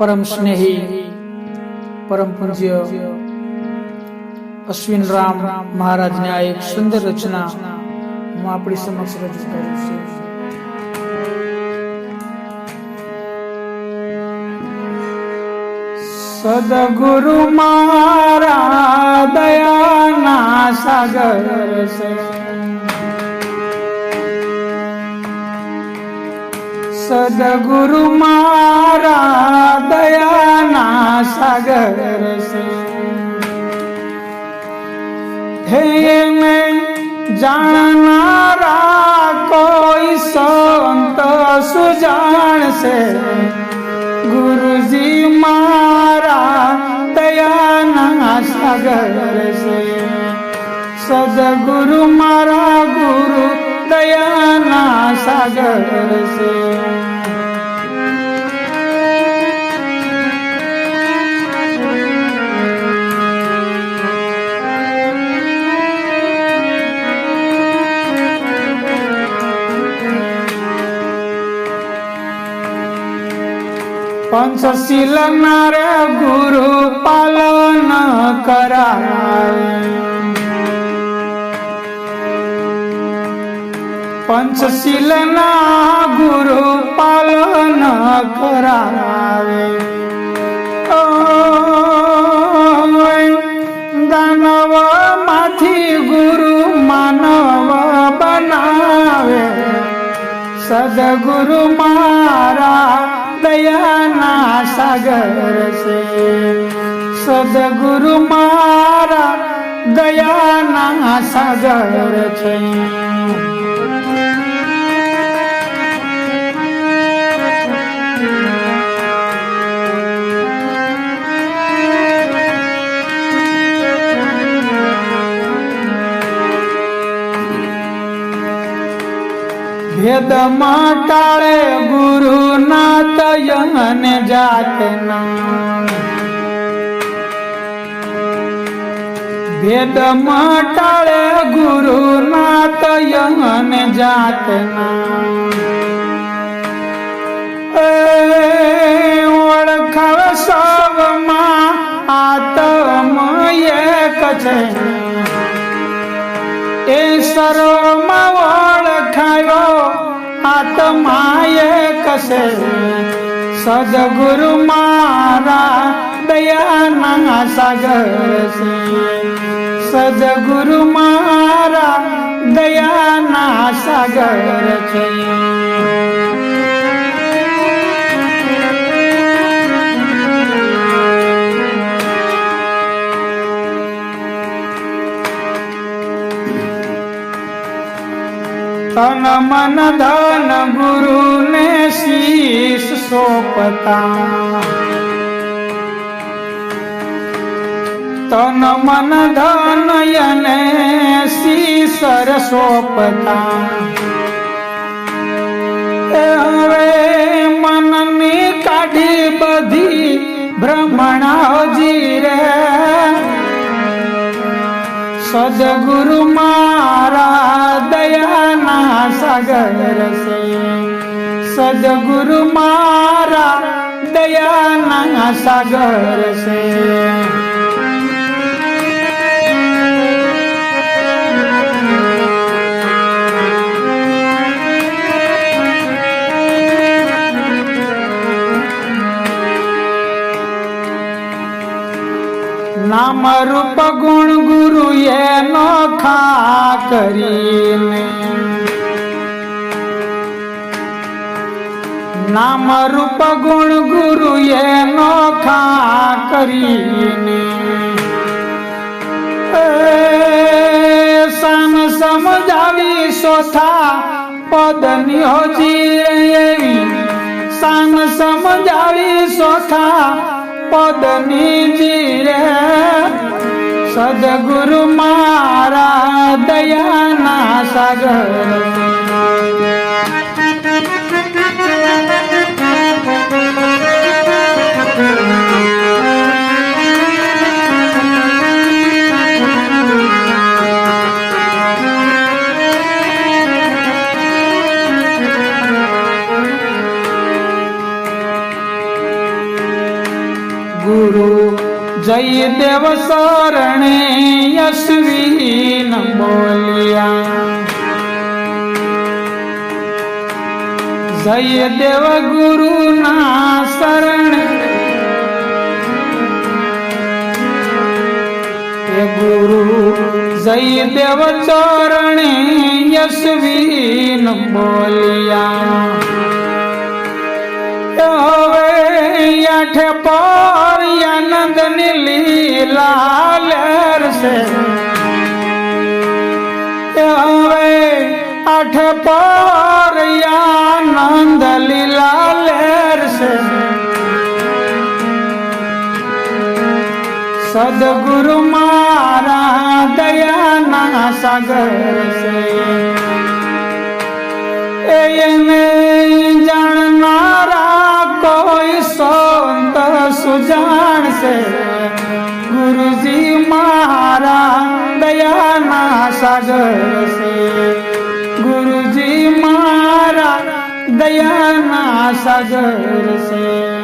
પરમ સ્નેહી પરમ પૂજ્ય અશ્વિન રામ મહારાજની આ એક સુંદર રચના હું આપણી સમક્ષ રજૂ કરું છું. સદગુરુ મારા દયાના સાગર સદગુરુ મારા દયાના સાગર છે હે મેં જાણનારા કોઈ સંત સુજાણશે ગુરુજી મારા દયાના સાગર છે સદગુરુ મારા सागर से नर गुरु पालन करा કરાવે પંચશીલ ના ગુરુ પાલન કરાવે. દાનવમાંથી ગુરુ માનવ બનાવે. સદગુરુ મારા દયાના સાગર છે. સદગુરુ મારા દયાના સાગર છે. ભેદમાં ટાળે ગુરુ ના તયન જાતના. ભેદ ટાળે ગુરુ ના તયન જાતના ઓળખાવ સૌમાં આતમ એક છે. એ ઓળખાયો આત્મા કસે? સદગુરુ મારા દયાના સાગર છે. સદગુરુ મારા દયાના સાગર છે. તન મન ધન ગુરુ ને શીશ સોપતા તન મન ધન યને શીશર સોપતા હવે મનની કાઢી બધી ભ્રમણાજી રે સદગુરુ મારા દયાના સાગર છે સદગુરુ મારા દયાના સાગર છે નામ રૂપ ગુણ ગુરુ એનો ખા કરીને. નામ રૂપ ગુણ ગુરુ એનો ખા કરીને સાન સમજાવી સોથા પદની હોજી એવી. સાન સમજાવી સોથા પદની સદગુરુ મારા દયાના સાગર જય દેવ શરણે યશવી ન બોલિયા જય દેવ ગુરુ ના શરણ ગુરુ, જય દેવ ચરણે યશવી ન હવે આઠે પર આનંદની લીલા લેરશે હવે આઠે પર આનંદ લીલા લેરશે સદગુરુ મારા દયાના સાગર છે. એને સુજાણશે ગુરુજી મારા દયાના સાગર છે ગુરુજી મારા દયાના સાગર છે